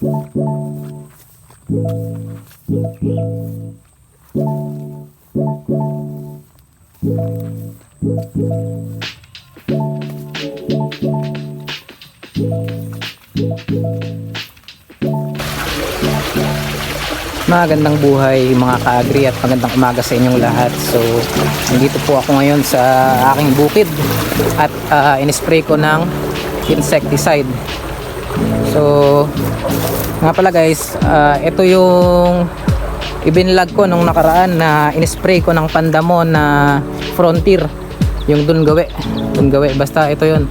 Magandang buhay mga ka-agri at magandang umaga sa inyong lahat. So, nandito po ako ngayon sa aking bukid at uh, inispray ko ng insecticide. So, nga pala guys, ah, ito yung ibinlag ko nung nakaraan na inispray ko ng pandamon na frontier. Yung dun gawi. Dun gawi. Basta ito yun.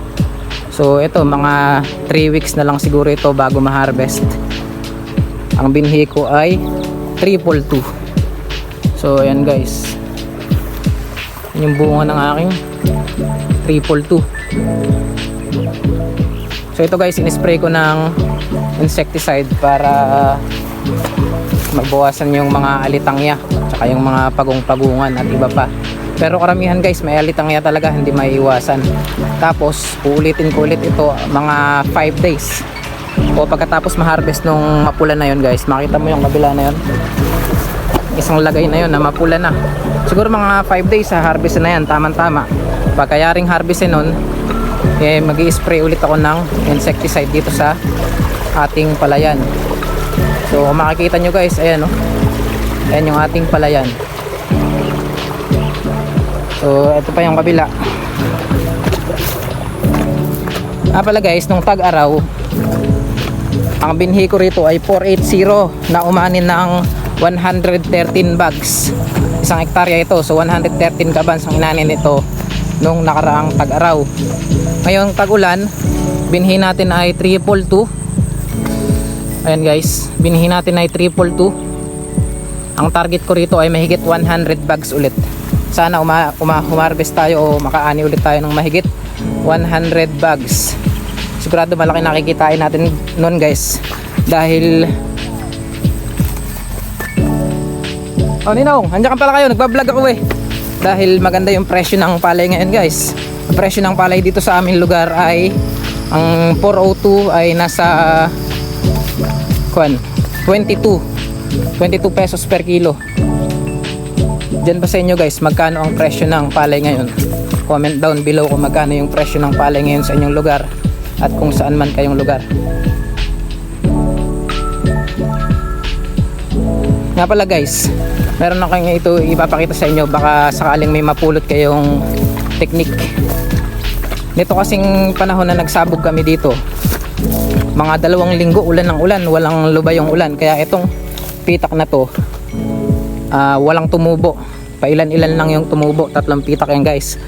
So, ito mga 3 weeks na lang siguro ito bago ma-harvest. Ang binhi ko ay triple two. So ayan guys. Yan yung bunga ng aking triple two. So ito guys, in-spray ko ng insecticide para magbawasan yung mga alitangya tsaka yung mga pagong-pagungan at iba pa. Pero karamihan guys, may alitangya talaga, hindi maiiwasan. Tapos, uulitin ko ulit ito mga 5 days o pagkatapos ma-harvest nung mapula na yon guys makita mo yung kabila na yon isang lagay na yon na mapula na siguro mga 5 days sa harvest na yan tamang tama pagkayaring harvest nun eh mag spray ulit ako ng insecticide dito sa ating palayan so makikita nyo guys ayan oh. ayan yung ating palayan so ito pa yung kabila ah pala guys nung tag-araw ang binhi ko rito ay 480 na umanin ng 113 bags. Isang hektarya ito. So 113 kabans ang inanin nito nung nakaraang tag-araw. Ngayong tag-ulan, binhi natin ay triple 2. Ayan guys, binhi natin ay triple 2. Ang target ko rito ay mahigit 100 bags ulit. Sana uma, uma humarvest tayo o makaani ulit tayo ng mahigit 100 bags sigurado malaki nakikitain natin noon guys dahil oh Ninong andyan ka pala kayo nagbablog ako eh dahil maganda yung presyo ng palay ngayon guys. Ang presyo ng palay dito sa aming lugar ay ang 402 ay nasa kwan 22 22 pesos per kilo. Diyan ba sa inyo guys magkano ang presyo ng palay ngayon. Comment down below kung magkano yung presyo ng palay ngayon sa inyong lugar at kung saan man kayong lugar. Nga pala guys, meron kayo ito ipapakita sa inyo baka sakaling may mapulot kayong technique. Nito kasing panahon na nagsabog kami dito, mga dalawang linggo ulan ng ulan, walang lubay yung ulan. Kaya itong pitak na to, ah, walang tumubo. Pailan-ilan lang yung tumubo, tatlong pitak yan guys.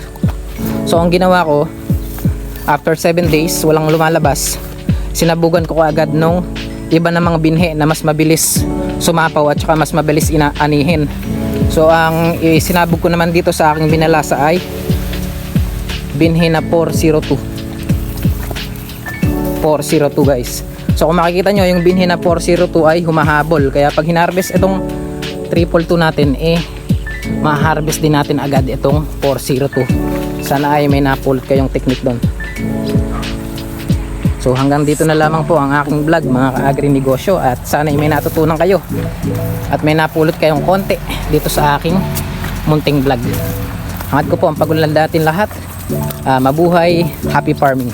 So ang ginawa ko, after 7 days walang lumalabas sinabugan ko agad nung iba na mga binhi na mas mabilis sumapaw at saka mas mabilis inaanihin. So ang sinabog ko naman dito sa aking binalasa ay binhi na 402 402 guys. So kung makikita nyo yung binhi na 402 ay humahabol. Kaya pag hinarvest itong triple 2 natin eh ma-harvest din natin agad itong 402 sana ay may napulot kayong technique doon So hanggang dito na lamang po ang aking vlog mga ka-agri negosyo at sana ay may natutunan kayo at may napulot kayong konti dito sa aking munting vlog. Hangad ko po ang pagunlad natin lahat. Ah, mabuhay, happy farming.